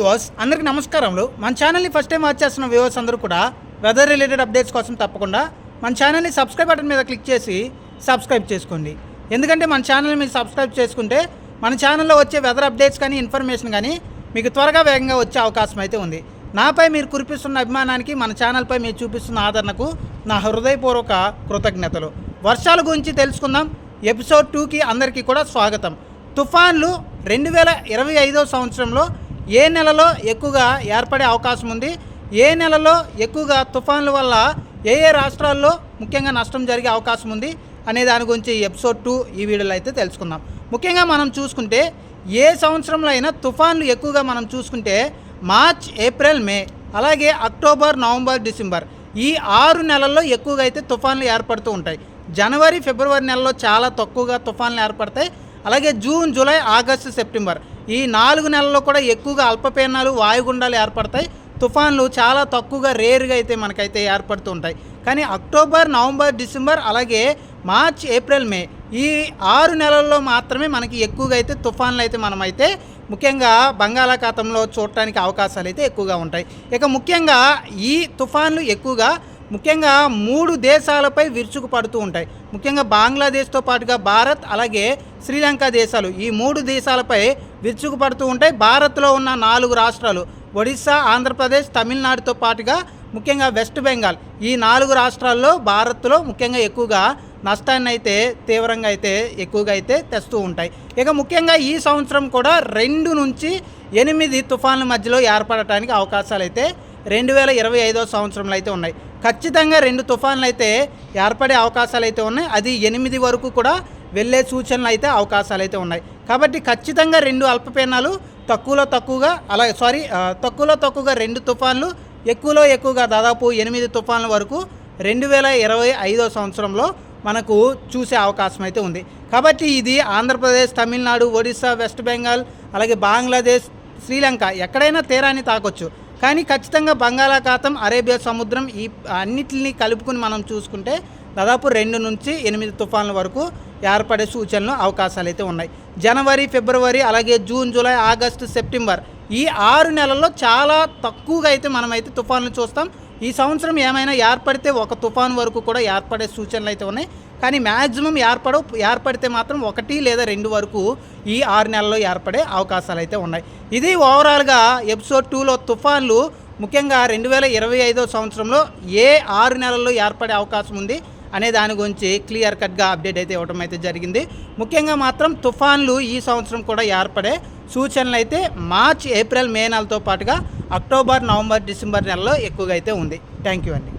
Viewers అందరికీ నమస్కారములు. మన ఛానల్ని ఫస్ట్ టైం వాచ్ చేస్తున్న వ్యూవర్స్ అందరూ కూడా వెదర్ రిలేటెడ్ అప్డేట్స్ కోసం తప్పకుండా మన ఛానల్ని సబ్స్క్రైబ్ బటన్ మీద క్లిక్ చేసి సబ్స్క్రైబ్ చేసుకోండి. ఎందుకంటే మన ఛానల్ని మీరు సబ్స్క్రైబ్ చేసుకుంటే మన ఛానల్లో వచ్చే వెదర్ అప్డేట్స్ కానీ ఇన్ఫర్మేషన్ కానీ మీకు త్వరగా వేగంగా వచ్చే అవకాశం అయితే ఉంది. నాపై మీరు కురిపిస్తున్న అభిమానానికి మన ఛానల్పై మీరు చూపిస్తున్న ఆదరణకు నా హృదయపూర్వక కృతజ్ఞతలు. వర్షాల గురించి తెలుసుకుందాం. ఎపిసోడ్ టూకి అందరికీ కూడా స్వాగతం. తుఫాన్లు రెండు వేల ఇరవై ఐదో సంవత్సరంలో ఏ నెలలో ఎక్కువగా ఏర్పడే అవకాశం ఉంది? ఏ నెలలో ఎక్కువగా తుఫాన్ల వల్ల ఏ ఏ రాష్ట్రాల్లో ముఖ్యంగా నష్టం జరిగే అవకాశం ఉంది? అనే దాని గురించి ఎపిసోడ్ టూ ఈ వీడియోలో అయితే తెలుసుకుందాం. ముఖ్యంగా మనం చూసుకుంటే ఏ సంవత్సరంలో అయినా తుఫాన్లు ఎక్కువగా మనం చూసుకుంటే మార్చ్ ఏప్రిల్ మే అలాగే అక్టోబర్ నవంబర్ డిసెంబర్ ఈ ఆరు నెలల్లో ఎక్కువగా అయితే తుఫాన్లు ఏర్పడుతూ ఉంటాయి. జనవరి ఫిబ్రవరి నెలలో చాలా తక్కువగా తుఫాన్లు ఏర్పడతాయి. అలాగే జూన్ జూలై ఆగస్టు సెప్టెంబర్. ఈ నాలుగు నెలల్లో కూడా ఎక్కువగా అల్పపీడనాలు వాయుగుండాలు ఏర్పడతాయి. తుఫాన్లు చాలా తక్కువగా రేరుగా అయితే మనకైతే ఏర్పడుతూ ఉంటాయి. కానీ అక్టోబర్ నవంబర్ డిసెంబర్ అలాగే మార్చ్ ఏప్రిల్ మే ఈ ఆరు నెలల్లో మాత్రమే మనకి ఎక్కువగా అయితే తుఫాన్లు అయితే మనమైతే ముఖ్యంగా బంగాళాఖాతంలో చూడటానికి అవకాశాలు అయితే ఎక్కువగా ఉంటాయి. ఇక ముఖ్యంగా ఈ తుఫాన్లు ఎక్కువగా ముఖ్యంగా మూడు దేశాలపై విరుచుకు పడుతూ ఉంటాయి. ముఖ్యంగా బంగ్లాదేశ్తో పాటుగా భారత్ అలాగే శ్రీలంక దేశాలు. ఈ మూడు దేశాలపై విరుచుకు పడుతూ ఉంటాయి. భారత్లో ఉన్న నాలుగు రాష్ట్రాలు ఒడిశా ఆంధ్రప్రదేశ్ తమిళనాడుతో పాటుగా ముఖ్యంగా వెస్ట్ బెంగాల్. ఈ నాలుగు రాష్ట్రాల్లో భారత్లో ముఖ్యంగా ఎక్కువగా నష్టాన్ని అయితే తీవ్రంగా అయితే ఎక్కువగా అయితే తెస్తూ ఉంటాయి. ఇక ముఖ్యంగా ఈ సంవత్సరం కూడా రెండు నుంచి ఎనిమిది తుఫాన్ల మధ్యలో ఏర్పడటానికి అవకాశాలు అయితే రెండు వేల ఇరవై ఐదో సంవత్సరంలో అయితే ఉన్నాయి. ఖచ్చితంగా రెండు తుఫాన్లు అయితే ఏర్పడే అవకాశాలు అయితే ఉన్నాయి. అది ఎనిమిది వరకు కూడా వెళ్ళే సూచనలు అయితే అవకాశాలు అయితే ఉన్నాయి. కాబట్టి ఖచ్చితంగా రెండు అల్పపీనాలు తక్కువలో తక్కువగా అలాగే సారీ తక్కువలో తక్కువగా రెండు తుఫాన్లు ఎక్కువలో ఎక్కువగా దాదాపు ఎనిమిది తుఫాన్ల వరకు రెండు వేల ఇరవై ఐదో సంవత్సరంలో మనకు చూసే అవకాశం అయితే ఉంది. కాబట్టి ఇది ఆంధ్రప్రదేశ్ తమిళనాడు ఒడిశా వెస్ట్ బెంగాల్ అలాగే బంగ్లాదేశ్ శ్రీలంక ఎక్కడైనా తీరాన్ని తాకొచ్చు. కానీ ఖచ్చితంగా బంగాళాఖాతం అరేబియా సముద్రం ఈ అన్నిటిని కలుపుకుని మనం చూసుకుంటే దాదాపు రెండు నుంచి ఎనిమిది తుఫాన్ల వరకు ఏర్పడే సూచనలు అవకాశాలు అయితే ఉన్నాయి. జనవరి ఫిబ్రవరి అలాగే జూన్ జూలై ఆగస్టు సెప్టెంబర్ ఈ ఆరు నెలల్లో చాలా తక్కువగా అయితే మనమైతే తుఫాన్లు చూస్తాం. ఈ సంవత్సరం ఏమైనా ఏర్పడితే ఒక తుఫాన్ వరకు కూడా ఏర్పడే సూచనలు అయితే ఉన్నాయి. కానీ మ్యాక్సిమం ఏర్పడవు ఏర్పడితే మాత్రం ఒకటి లేదా రెండు వరకు ఈ ఆరు నెలల్లో ఏర్పడే అవకాశాలు అయితే ఉన్నాయి. ఇది ఓవరాల్గా ఎపిసోడ్ టూలో తుఫాన్లు ముఖ్యంగా రెండు వేల ఇరవై ఐదో సంవత్సరంలో ఏ ఆరు నెలల్లో ఏర్పడే అవకాశం ఉంది అనే దాని గురించి క్లియర్ కట్గా అప్డేట్ అయితే ఇవ్వడం అయితే జరిగింది. ముఖ్యంగా మాత్రం తుఫాన్లు ఈ సంవత్సరం కూడా ఏర్పడే సూచనలు అయితే మార్చ్ ఏప్రిల్ మే నెలతో పాటుగా అక్టోబర్ నవంబర్ డిసెంబర్ నెలలో ఎక్కువగా అయితే ఉంది. థ్యాంక్ యూ అండి.